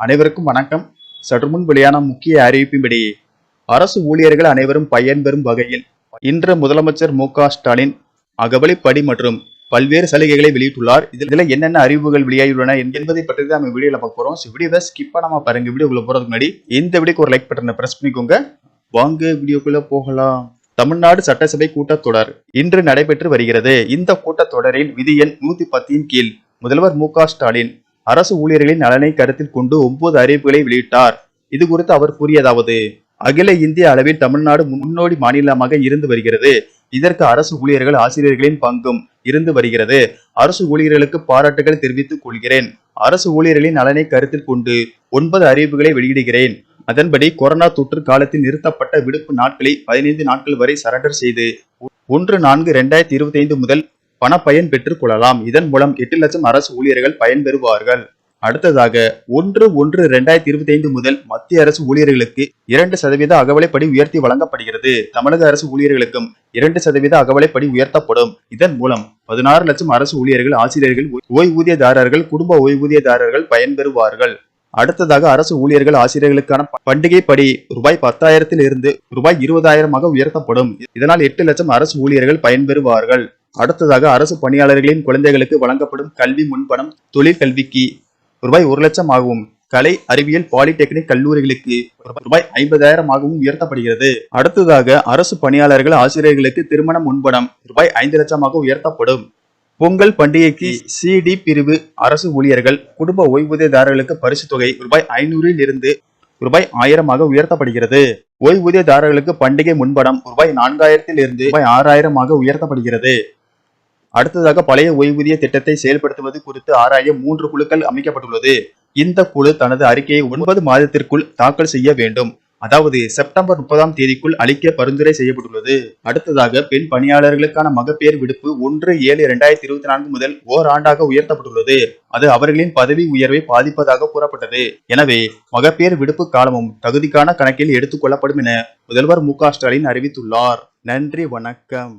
அனைவருக்கும் வணக்கம். சற்று முன் வெளியான முக்கிய அறிவிப்பின்படியே அரசு ஊழியர்கள் அனைவரும் பயன்பெறும் வகையில் இன்று முதலமைச்சர் மு ஸ்டாலின் அகவலிப்படி மற்றும் பல்வேறு சலுகைகளை வெளியிட்டுள்ளார். இதில் என்னென்ன அறிவுகள் வெளியாகியுள்ளன என்பதை பற்றி தான் நம்ம வீடியோல பார்க்க போறோம். So, வீடியோவை ஸ்கிப் நம்ம பாருங்க. வீடியோக்குள்ள போறதுக்கு முன்னாடி இந்த வீடியோக்கு ஒரு லைக் பட்டனை பிரஸ் பண்ணிக்கோங்க. வாங்க வீடியோக்குள்ள போகலாம். தமிழ்நாடு சட்டசபை கூட்டத்தொடர் இன்று நடைபெற்று வருகிறது. இந்த கூட்டத்தொடரின் விதி எண் நூத்தி பத்தின் கீழ் முதல்வர் மு ஸ்டாலின் அரசு ஊழியர்களின் நலனை கருத்தில் கொண்டு ஒன்பது அறிவிப்புகளை வெளியிட்டார். இது குறித்து அவர் கூறியதாவது அகில இந்திய அளவில் தமிழ்நாடு முன்னோடி மாநிலமாக இருந்து வருகிறது. இதற்கு அரசு ஊழியர்கள் ஆசிரியர்களின் பங்கும் இருந்து வருகிறது. அரசு ஊழியர்களுக்கு பாராட்டுகள் தெரிவித்துக் கொள்கிறேன். அரசு ஊழியர்களின் நலனை கருத்தில் கொண்டு ஒன்பது அறிவிப்புகளை வெளியிடுகிறேன். அதன்படி கொரோனா தொற்று காலத்தில் நிறுத்தப்பட்ட விடுப்பு நாட்களை பதினைந்து நாட்கள் வரை சரண்டர் செய்து ஒன்று நான்கு இரண்டாயிரத்தி இருபத்தி ஐந்து முதல் பணப்பயன் பெற்றுக் கொள்ளலாம். இதன் மூலம் எட்டு லட்சம் அரசு ஊழியர்கள் பயன்பெறுவார்கள். அடுத்ததாக ஒன்று ஒன்று இரண்டாயிரத்தி இருபத்தி ஐந்து முதல் மத்திய அரசு ஊழியர்களுக்கு இரண்டு சதவீத அகவலைப்படி உயர்த்தி வழங்கப்படுகிறது. தமிழக அரசு ஊழியர்களுக்கும் இரண்டு சதவீத அகவலைப்படி உயர்த்தப்படும். இதன் மூலம் பதினாறு லட்சம் அரசு ஊழியர்கள் ஆசிரியர்கள் ஓய்வூதியதாரர்கள் குடும்ப ஓய்வூதியதாரர்கள் பயன்பெறுவார்கள். அடுத்ததாக அரசு ஊழியர்கள் ஆசிரியர்களுக்கான பண்டிகை படி ரூபாய் பத்தாயிரத்தில் இருந்து ரூபாய் இருபதாயிரமாக உயர்த்தப்படும். இதனால் எட்டு லட்சம் அரசு ஊழியர்கள் பயன்பெறுவார்கள். அடுத்ததாக அரசு பணியாளர்களின் குழந்தைகளுக்கு வழங்கப்படும் கல்வி முன்பணம் தொழில் கல்விக்கு ரூபாய் ஒரு லட்சம் ஆகவும் கலை அறிவியல் பாலிடெக்னிக் கல்லூரிகளுக்கு ரூபாய் ஐம்பதாயிரம் ஆகவும் உயர்த்தப்படுகிறது. அடுத்ததாக அரசு பணியாளர்கள் ஆசிரியர்களுக்கு திருமணம் முன்பணம் ரூபாய் ஐந்து லட்சமாக உயர்த்தப்படும். பொங்கல் பண்டிகைக்கு சிடி பிரிவு அரசு ஊழியர்கள் குடும்ப ஓய்வூதியதாரர்களுக்கு பரிசு தொகை ரூபாய் ஐநூறில் இருந்து ரூபாய் ஆயிரமாக உயர்த்தப்படுகிறது. ஓய்வூதியதாரர்களுக்கு பண்டிகை முன்பணம் ரூபாய் நான்காயிரத்தில் இருந்து ரூபாய் ஆறாயிரமாக உயர்த்தப்படுகிறது. அடுத்ததாக பழைய ஓய்வூதிய திட்டத்தை செயல்படுத்துவது குறித்து ஆராய மூன்று குழுக்கள் அமைக்கப்பட்டுள்ளது. இந்த குழு தனது அறிக்கையை ஒன்பது மாதத்திற்குள் தாக்கல் செய்ய வேண்டும். அதாவது செப்டம்பர் முப்பதாம் தேதிக்குள் அளிக்க பரிந்துரை செய்யப்பட்டுள்ளது. அடுத்ததாக பெண் பணியாளர்களுக்கான மகப்பேறு விடுப்பு ஒன்று ஏழு இரண்டாயிரத்தி இருபத்தி நான்கு முதல் ஓராண்டாக உயர்த்தப்பட்டுள்ளது. அது அவர்களின் பதவி உயர்வை பாதிப்பதாக கூறப்பட்டது. எனவே மகப்பேறு விடுப்பு காலமும் தகுதிக்கான கணக்கில் எடுத்துக் கொள்ளப்படும் என முதல்வர் மு க ஸ்டாலின் அறிவித்துள்ளார். நன்றி வணக்கம்.